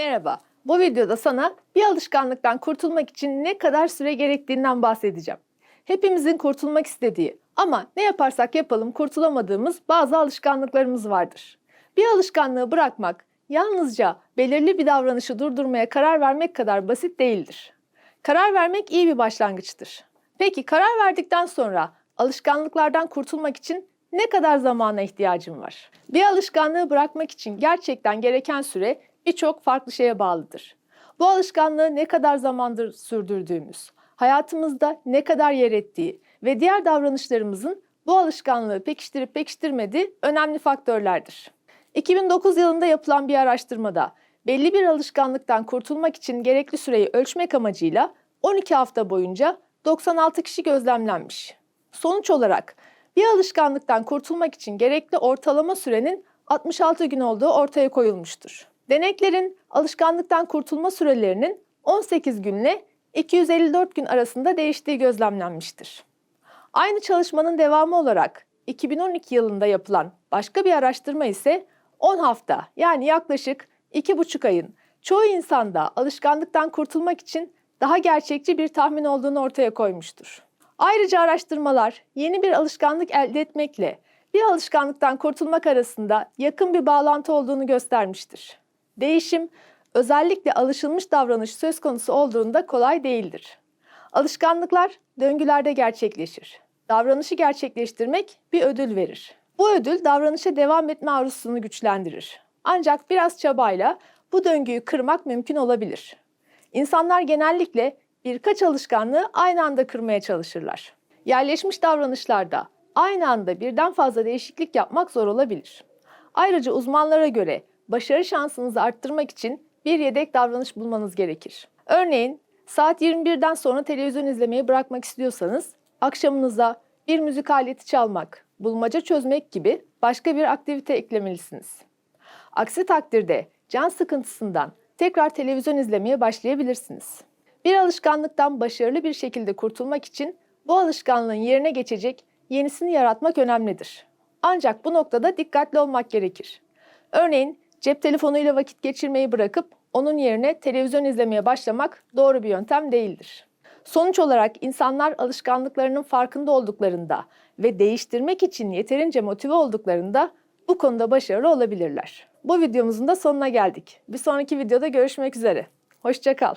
Merhaba. Bu videoda sana bir alışkanlıktan kurtulmak için ne kadar süre gerektiğinden bahsedeceğim. Hepimizin kurtulmak istediği ama ne yaparsak yapalım kurtulamadığımız bazı alışkanlıklarımız vardır. Bir alışkanlığı bırakmak yalnızca belirli bir davranışı durdurmaya karar vermek kadar basit değildir. Karar vermek iyi bir başlangıçtır. Peki karar verdikten sonra alışkanlıklardan kurtulmak için ne kadar zamana ihtiyacım var? Bir alışkanlığı bırakmak için gerçekten gereken süre birçok farklı şeye bağlıdır. Bu alışkanlığı ne kadar zamandır sürdürdüğümüz, hayatımızda ne kadar yer ettiği ve diğer davranışlarımızın bu alışkanlığı pekiştirip pekiştirmediği önemli faktörlerdir. 2009 yılında yapılan bir araştırmada belli bir alışkanlıktan kurtulmak için gerekli süreyi ölçmek amacıyla 12 hafta boyunca 96 kişi gözlemlenmiş. Sonuç olarak bir alışkanlıktan kurtulmak için gerekli ortalama sürenin 66 gün olduğu ortaya koyulmuştur. Deneklerin alışkanlıktan kurtulma sürelerinin 18 günle 254 gün arasında değiştiği gözlemlenmiştir. Aynı çalışmanın devamı olarak 2012 yılında yapılan başka bir araştırma ise 10 hafta yani yaklaşık 2,5 ayın çoğu insanda alışkanlıktan kurtulmak için daha gerçekçi bir tahmin olduğunu ortaya koymuştur. Ayrıca araştırmalar yeni bir alışkanlık elde etmekle bir alışkanlıktan kurtulmak arasında yakın bir bağlantı olduğunu göstermiştir. Değişim özellikle alışılmış davranış söz konusu olduğunda kolay değildir. Alışkanlıklar döngülerde gerçekleşir. Davranışı gerçekleştirmek bir ödül verir. Bu ödül davranışa devam etme arzusunu güçlendirir. Ancak biraz çabayla bu döngüyü kırmak mümkün olabilir. İnsanlar genellikle birkaç alışkanlığı aynı anda kırmaya çalışırlar. Yerleşmiş davranışlarda aynı anda birden fazla değişiklik yapmak zor olabilir. Ayrıca uzmanlara göre başarı şansınızı arttırmak için bir yedek davranış bulmanız gerekir. Örneğin saat 21'den sonra televizyon izlemeyi bırakmak istiyorsanız akşamınıza bir müzik aleti çalmak, bulmaca çözmek gibi başka bir aktivite eklemelisiniz. Aksi takdirde can sıkıntısından tekrar televizyon izlemeye başlayabilirsiniz. Bir alışkanlıktan başarılı bir şekilde kurtulmak için bu alışkanlığın yerine geçecek yenisini yaratmak önemlidir. Ancak bu noktada dikkatli olmak gerekir. Örneğin cep telefonuyla vakit geçirmeyi bırakıp onun yerine televizyon izlemeye başlamak doğru bir yöntem değildir. Sonuç olarak insanlar alışkanlıklarının farkında olduklarında ve değiştirmek için yeterince motive olduklarında bu konuda başarılı olabilirler. Bu videomuzun da sonuna geldik. Bir sonraki videoda görüşmek üzere. Hoşçakal.